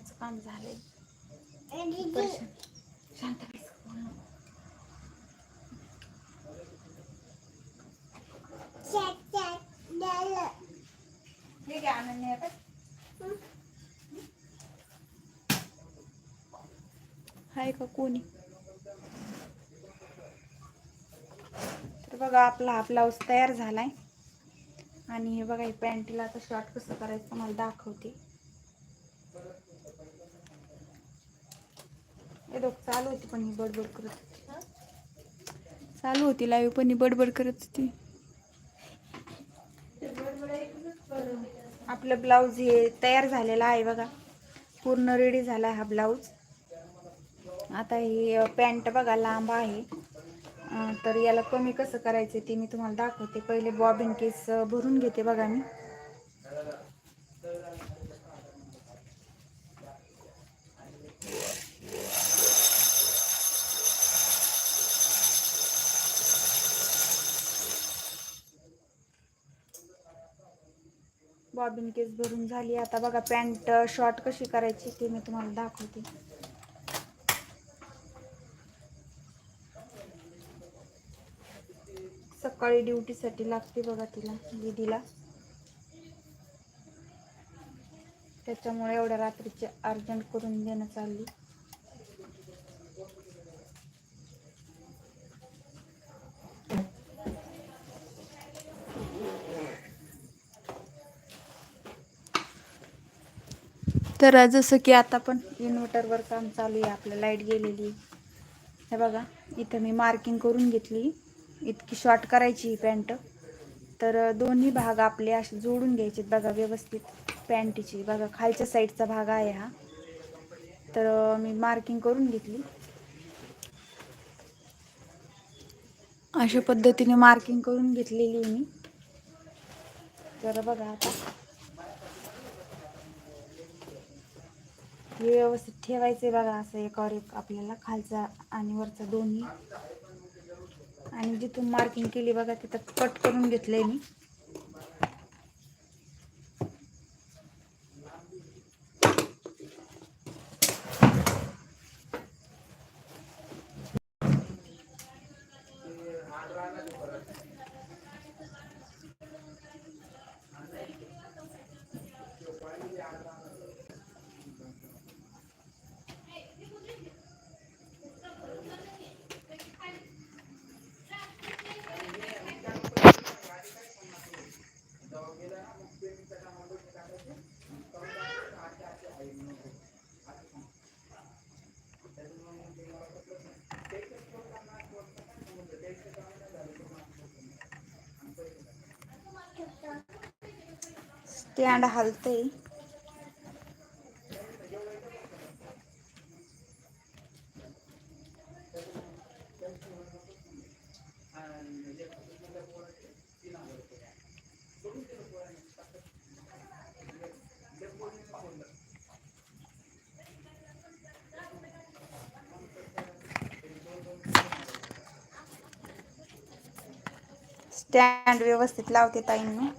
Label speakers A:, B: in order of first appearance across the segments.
A: ह्याचं काम झालंय. शांत. हाय का कोणी? तर बघा आपला हा ब्लाऊज तयार झालाय. आणि हे बघा हे पॅन्टीला आता शॉर्ट कसं करायचं मला दाखवते. बघ चालू होती पण ही बडबड करत होती. चालू होती लाईव्ह पण ही बडबड करत होती. आपलं ब्लाऊज हे तयार झालेलं आहे बघा. पूर्ण रेडी झाला हा ब्लाऊज आता ही पॅन्ट बघा लांब आहे. तर याला कमी कसं करायचं ते मी तुम्हाला दाखवते. पहिले बॉबिन केस भरून घेते बघा मी. बॉबिन केस भरून झाली. आता बघा पॅन्ट शॉर्ट कशी करायची ते मी तुम्हाला दाखवते. सकाळी ड्युटीसाठी लागते बघा तिला दीदीला. त्याच्यामुळे एवढ्या रात्रीचे अर्जंट करून देणं चालली. तर जसं की आता पण इन्व्हर्टरवर काम चालू आहे आपलं लाइट गेलेली. हे बघा इथं मी मार्किंग करून घेतली. इतकी शॉर्ट करायची ही पॅन्ट तर दोन्ही भाग आपले असे जोडून घ्यायचे बघा व्यवस्थित. पॅन्टीची बघा खालच्या साईडचा भाग आहे हा. तर मी मार्किंग करून घेतली. अशा पद्धतीने मार्किंग करून घेतलेली मी. तर बघा आता. हे व्यवस्थित आहे बघा असं एकावर एक आपल्याला खालचा आणि वरचा दोन्ही. आणि जिथून मार्किंग केली बघा तिथं कट करून घेतलंय मी. स्टँड हलतंय. स्टँड व्यवस्थित लावते ताईंना.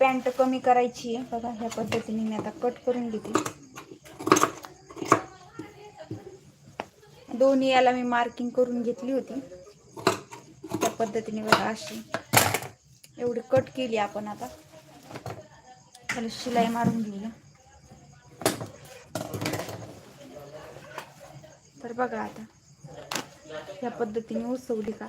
A: पॅन्ट कमी करायची आहे. बघा ह्या पद्धतीने मी आता कट करून घेते. दोन्ही याला मी मार्किंग करून घेतली होती. त्या पद्धतीने बघा अशी. एवढी कट केली आपण आता. त्याला शिलाई मारून घेऊया. तर बघा आता. ह्या पद्धतीने उसवली का?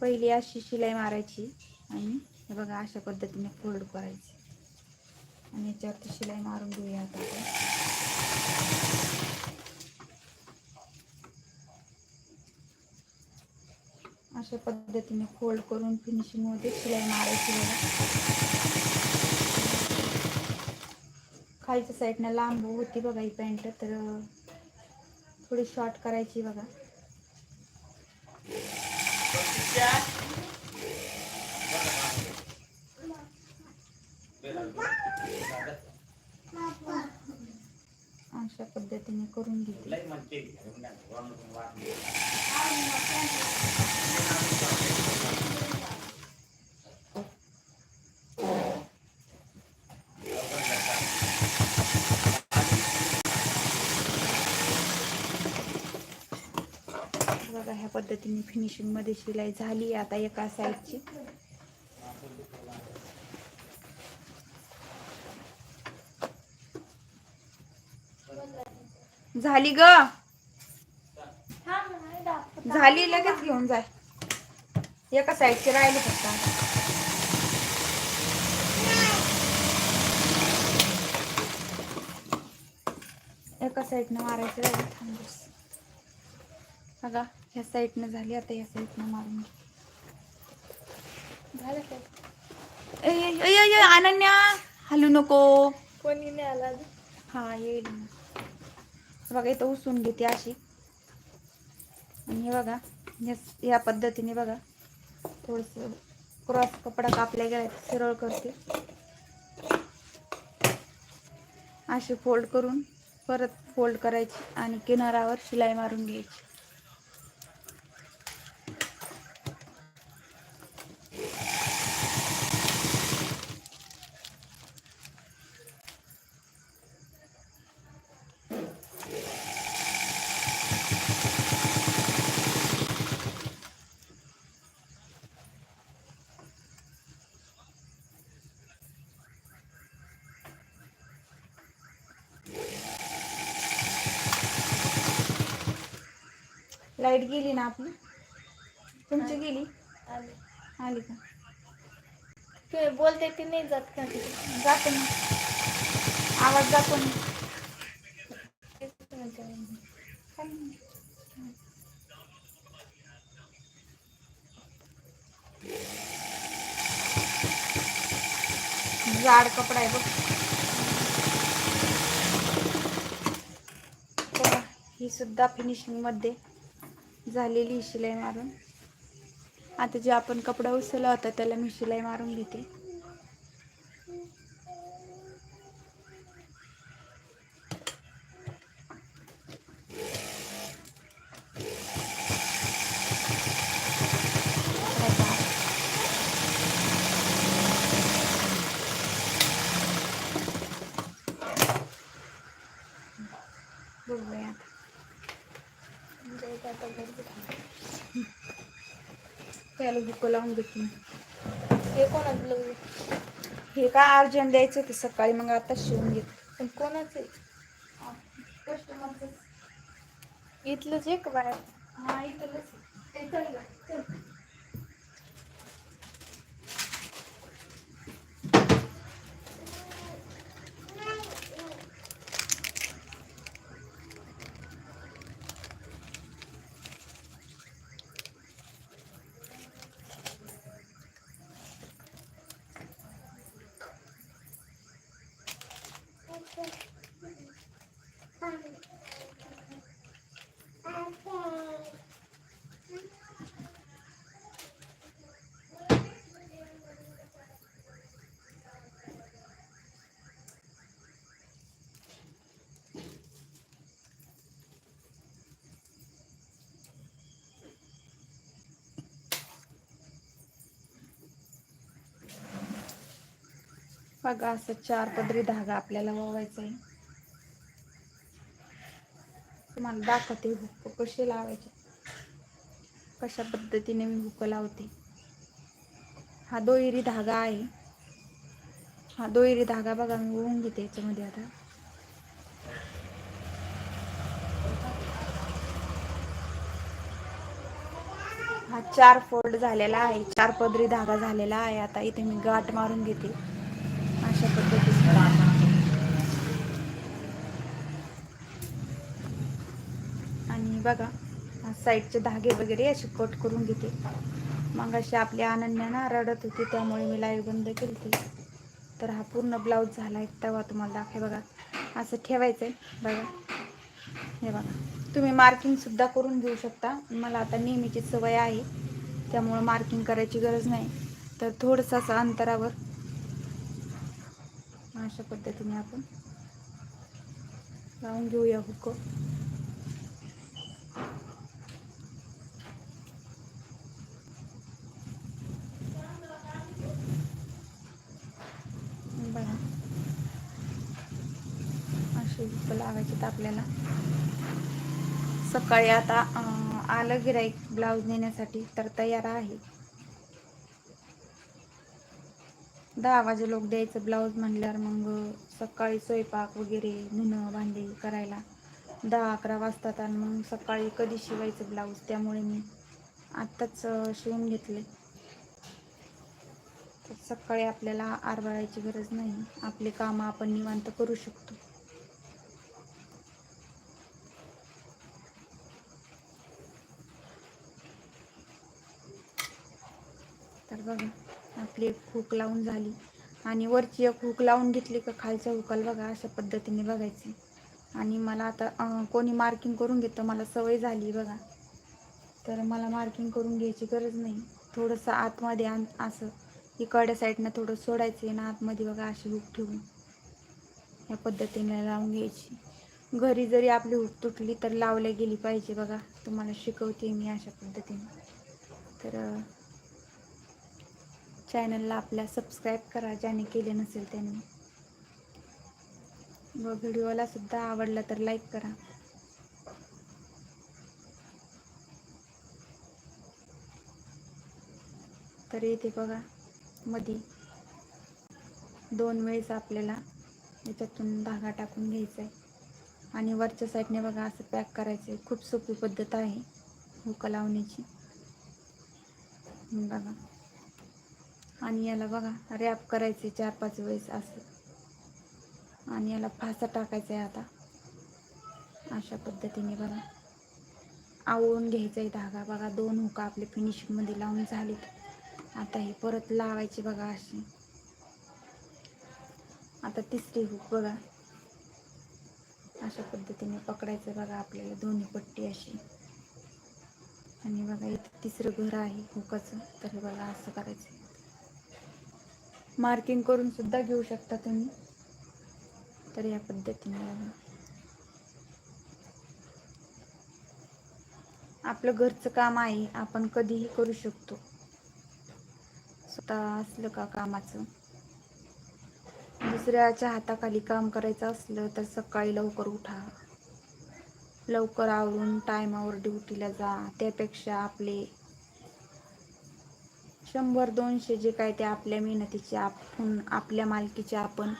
A: पहिली अशी शिलाई मारायची आणि हे बघा अशा पद्धतीने फोल्ड करायची. आणि याच्यावरती शिलाई मारून घेऊया आता अशा पद्धतीने फोल्ड करून फिनिशिंगमध्ये शिलाई मारायची बघा. खालच्या साईडनं लांब होती बघा ही पॅन्ट तर थोडी शॉर्ट करायची बघा. अशा पद्धतीने करून घेते बघा ह्या पद्धतीने फिनिशिंगमध्ये शिलाई झाली आता एका साईडची झाली ग? झाली लगेच घेऊन जाय. एका साईडची राहिले फक्त एका साईडनं मारायचं राहिलं थांब बघा. ह्या साईडनं झाली आता या साईडनं मारून.
B: झालं काय
A: अनन्या हलू नको
B: कोणी नाही आला?
A: हा येईल. बघा इथं उसून घेते अशी आणि हे बघा या- या पद्धतीने बघा थोडस क्रॉस कपडा कापल्या गेला सरळ करते अशी फोल्ड करून परत फोल्ड करायची आणि किनारावर शिलाई मारून घ्यायची लाइट गेली ना आपली? तुमची गेली?
B: आले.
A: आली का?
B: तुम्ही बोलते ती नाही जात का
A: जाते ना. आवाज जातो ना. जाड कपडा आहे बघा, ही सुद्धा फिनिशिंगमध्ये. झालेली शिलाई मारून. आता जे आपण कपडा उसला होता त्याला मी शिलाई मारून घेते बघूया आता.
B: जायचं आता घरी.
A: त्याला बुक लावून देते.
B: हे कोणाचं लग्न
A: हे काय अर्जंट द्यायचं होतं सकाळी मग आता शिवून घेते
B: पण कोणाचं आहे? इथलंच आहे का बाहेर
A: हा इथलंच. इथलं बघा असं चार पदरी धागा आपल्याला वावायचा आहे तुम्हाला दाखवते हुक कशी लावायचे. कशा पद्धतीने मी हुक लावते. हा दोहेरी धागा आहे. हा दोहेरी धागा बघा मी ओवून घेते याच्यामध्ये आता. हा चार फोल्ड झालेला आहे चार पदरी धागा झालेला आहे. आता इथे मी गाठ मारून घेते. अशा पद्धतीने आणि बघा साईडचे धागे वगैरे असे कट करून घेते. मग अशी आपली अनन्याना रडत होती त्यामुळे मी लाईव्ह बंद केली होती तर हा पूर्ण ब्लाऊज झाला आहे तेव्हा तुम्हाला दाखवे बघा. असं ठेवायचं आहे बघा. हे बघा. तुम्ही मार्किंगसुद्धा करून घेऊ शकता. मला आता नेहमीची सवय आहे. त्यामुळं मार्किंग करायची गरज नाही. तर थोडंसं असं अंतरावर अशा पद्धतीने आपण लावून घेऊया हुक. बघा. असे हुक लावायचे आपल्याला. सकाळी आता आलं गिराईक ब्लाऊज नेण्यासाठी तर तयार आहे. दहा वाजे लोक द्यायचं ब्लाऊज म्हणल्यावर मग सकाळी स्वयंपाक वगैरे धुणं भांडी करायला. दहा अकरा वाजतात आणि मग सकाळी कधी शिवायचं ब्लाऊज? त्यामुळे मी आत्ताच शिवून घेतले. तर सकाळी आपल्याला आरबाळायची गरज नाही. आपले कामं आपण निवांत करू शकतो. तर बघा. आपली एक हुक लावून झाली. आणि वरची एक हुक लावून घेतली का खालचा हुकाल बघा अशा पद्धतीने बघायची. आणि मला आता कोणी मार्किंग करून घेतं मला सवय झाली बघा. तर मला मार्किंग करून घ्यायची गरज नाही. थोडंसं आतमध्ये आण असं इकडच्या साईडनं थोडं सोडायचं आहे ना आतमध्ये बघा अशी हुक ठेवून या पद्धतीने लावून घ्यायची. घरी जरी आपली हुक तुटली तर लावल्या गेली पाहिजे बघा. तुम्हाला शिकवते मी अशा पद्धतीने. तर चॅनलला आपल्या सबस्क्राईब करा ज्याने केले नसेल त्याने. व व्हिडिओला सुद्धा आवडला तर लाईक करा. तर येते बघा मध्ये दोन वेळेस आपल्याला याच्यातून धागा टाकून घ्यायचा आहे आणि वरच्या साईडने बघा असं पॅक करायचं आहे खूप सोपी पद्धत आहे हुक लावण्याची. बघा. आणि याला बघा रॅप करायचे चार पाच वेळेस असं. आणि याला फासा टाकायचा आहे आता. अशा पद्धतीने बघा. आवळून घ्यायचा आहे धागा. बघा दोन हुका आपले फिनिशिंगमध्ये लावून झालीत. आता हे परत लावायचे बघा असे. आता तिसरी हुक बघा. अशा पद्धतीने पकडायचं बघा आपल्याला दोन्ही पट्टी अशी. आणि बघा इथं तिसरं घर आहे हुकाचं. तर बघा असं करायचं मार्किंग करून सुद्धा घेऊ शकता तुम्ही. तर या पद्धतीने आपलं घरचं काम आहे आपण कधीही करू शकतो. स्वतः असलं का कामाचं? दुसऱ्याच्या हाताखाली काम करायचं असलं तर सकाळी लवकर उठा. लवकर आवरून टायमावर ड्युटीला जा. त्यापेक्षा आपले शंभर दोनशे जे काय ते आपल्या मेहनतीचे आपण आपल्या मालकीचे आपण.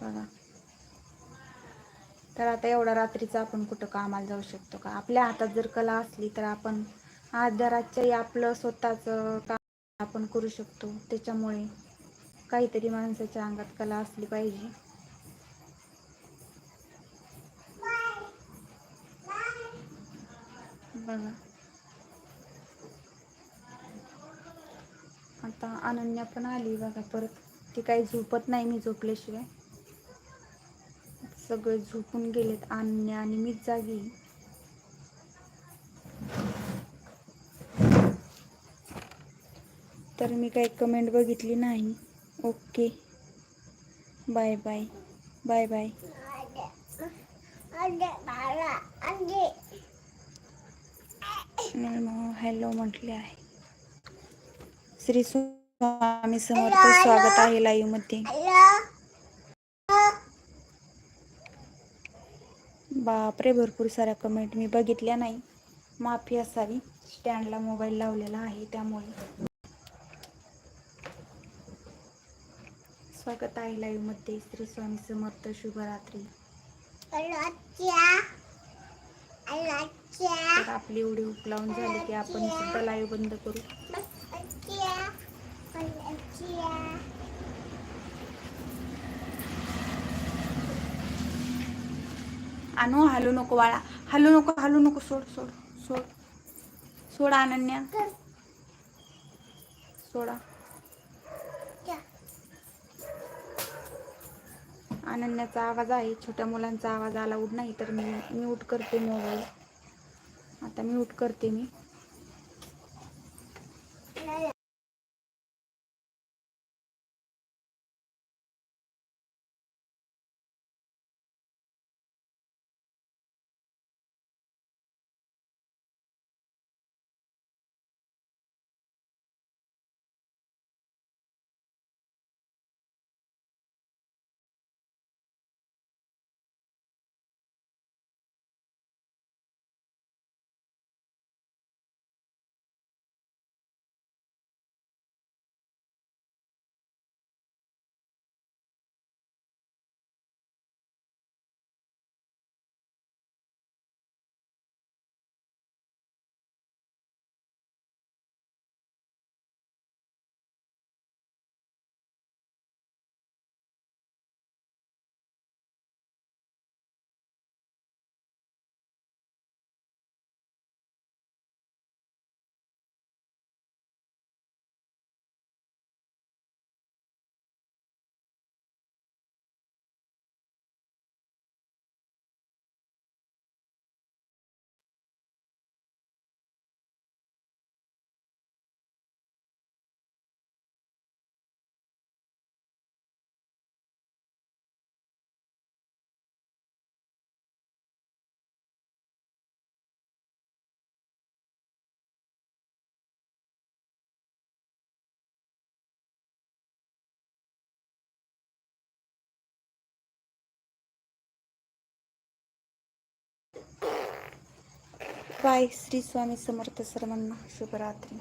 A: बघा. तर आता एवढा रात्रीचा आपण कुठं कामाला जाऊ शकतो का? आपल्या हातात जर कला असली तर आपण अर्ध्या रातच्याही आपलं स्वतःचं काम आपण करू शकतो. त्याच्यामुळे काहीतरी माणसाच्या अंगात कला असली पाहिजे. बघा. आता अनन्या पण आली बघा परत. ती काही झोपत नाही मी झोपल्याशिवाय. सगळे झोपून गेलेत अनन्या आणि मीच जागी. तर मी काही कमेंट बघितली नाही. Okay bye bye bye bye hello म्हटले आहे. श्री स्वामी समर्थ स्वागत आहे लाईव्हमध्ये बापरे भरपूर साऱ्या कमेंट मी बघितल्या नाही. माफी असावी स्टँडला मोबाईल लावलेला आहे त्यामुळे. स्वागत आहे लाईव्हमध्ये श्री स्वामी समर्थ शुभरात्री. आपली एवढी हुक लावून झाली की आपण सुद्धा लाईव्ह बंद करू. आणू हलू नको बाळा. हलू नको हलू नको. सोड सोड सोड. सोडा अनन्या. सोडा. अनन्याचा आवाज आहे. छोट्या मुलांचा आवाज आला. उड नाही तर मी म्यूट करते मोबाईल. आता म्यूट करते मी. बाय श्री स्वामी समर्थ सर्वांना शुभरात्री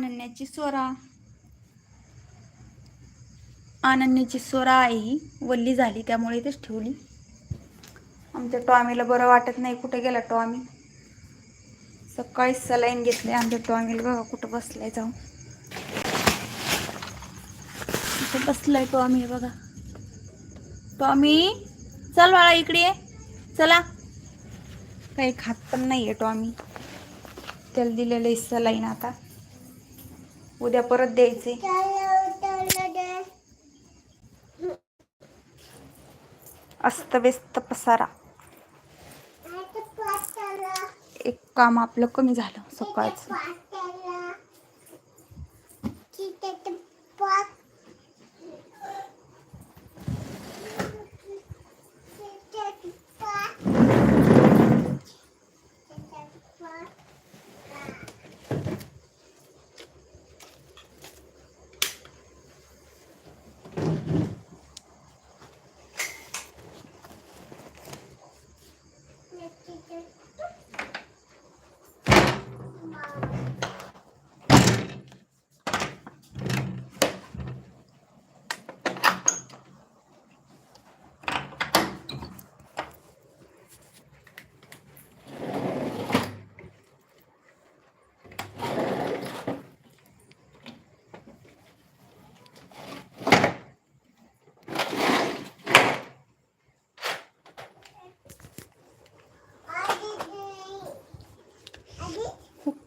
A: अनन्याची स्वरा अनन्याची स्वरा आहे ही वल्ली झाली त्यामुळे इथेच ठेवली. आमच्या टॉमीला बरं वाटत नाही कुठे गेला टॉमी. सकाळी सलाईन घेतले आमच्या टॉमीला बघा कुठं बसलाय जाऊन. इथं बसलाय टॉमी बघा. टॉमी चल बाळा इकडे चला. काही खात पण नाहीये टॉमी. त्याला दिलेलं आहे सलाईन आता. उद्या परत द्यायचे. अस्तव्यस्त पसारा. एक काम आपलं कमी झालं सकाळचं.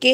A: ओके